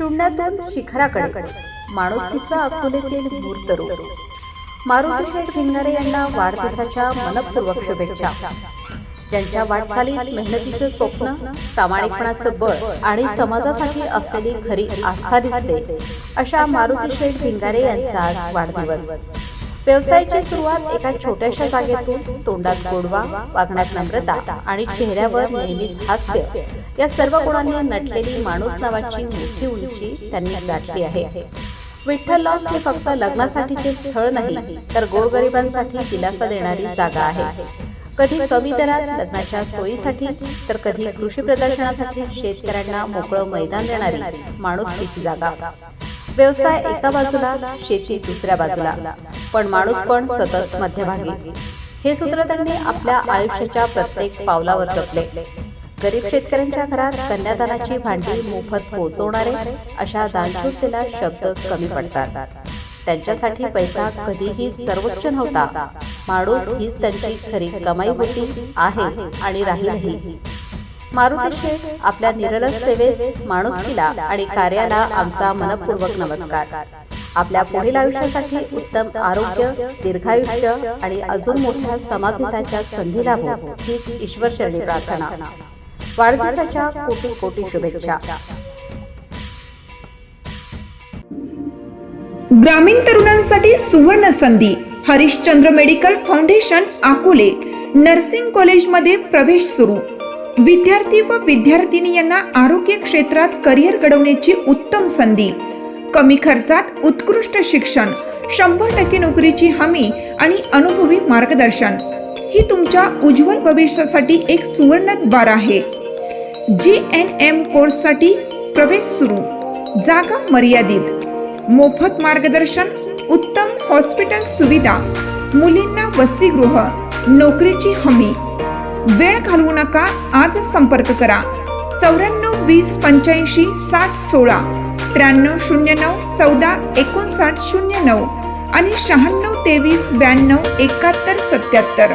शून्यातून शिखराकडे माणुसकीचा अकोलेतील मूर्त रूप मारुती शेठ भिंगारे यांना वाढदिवसाच्या मनपूर्वक शुभेच्छा. ज्यांच्या वाटचालीत मेहनतीचं स्वप्न प्रामाणिकपणाचं बळ आणि समाजासाठी असलेली खरी आस्था दिसते अशा मारुती शेठ भिंगारे यांचा आज वाढदिवस. व्यवसायाची सुरुवात एका छोट्याशा जागेतून तोंडात गोडवा वागण्यात नम्रता आणि चेहऱ्यावर नेहमीच हास्य या सर्व गुणांनी नटलेली माणूस नावाची मोठी उंची त्यांनी गाठली आहे. विठ्ठल लॉन्स हे फक्त लग्नासाठीचे स्थळ नाही तर गोरगरिबांसाठी दिलासा देणारी जागा आहे. कधी कमी दरात लग्नाच्या सोयीसाठी तर कधी कृषी प्रदर्शनासाठी शेतकऱ्यांना मोकळं मैदान देणारी माणुसकीची जागा. व्यवसाय एका बाजूला शेती दुसऱ्या बाजूला. पण माणूस पण सतत मध्यभागी. हे सूत्र त्यांनी आपल्या आयुष्याच्या प्रत्येक पावलावर जपले. गरीब शेतकऱ्यांच्या घरात कन्यादानाची भांडी मोफत पोहोचवणारे अशा दानशूरतेला शब्द कमी पडतात. त्यांच्यासाठी पैसा कधीही सर्वोच्च नव्हता. माणूस हीच त्यांची खरी कमाई होती आहे आणि राहीलही मारुती शेठ आपल्या निरलस सेवेस माणुसकीला आणि कार्याला आमचा मनपूर्वक नमस्कार. आपल्या पुढील आयुष्यासाठी उत्तम आरोग्य दीर्घायुष्य आणि अजून मोठ्या समाजहिताच्या संधी लाभो. हीच ईश्वर चरणी प्रार्थना. वाढदिवसाच्या कोटी कोटी शुभेच्छा. ग्रामीण तरुणांसाठी सुवर्ण संधी. Harishchandra medical foundation Akole. Nursing कॉलेजमध्ये प्रवेश सुरू. विद्यार्थी व विद्यार्थिनी यांना आरोग्य क्षेत्रात करिअर घडवण्याची उत्तम संधी. कमी खर्चात उत्कृष्ट शिक्षण शंभर टक्के नोकरीची हमी आणि अनुभवी मार्गदर्शन. ही तुमच्या उज्ज्वल भविष्यासाठी एक सुवर्ण द्वार आहे. जी एन एम कोर्ससाठी प्रवेश सुरू. जागा मर्यादित. मोफत मार्गदर्शन उत्तम हॉस्पिटल सुविधा मुलींना वसतिगृह नोकरीची हमी. वेळ घालवू नका आज संपर्क करा. चौऱ्याण्णव वीस पंच्याऐंशी साठ सोळा त्र्याण्णव शून्य नऊ चौदा एकोणसाठ शून्य नऊ आणि शहाण्णव तेवीस ब्याण्णव एकाहत्तर सत्याहत्तर.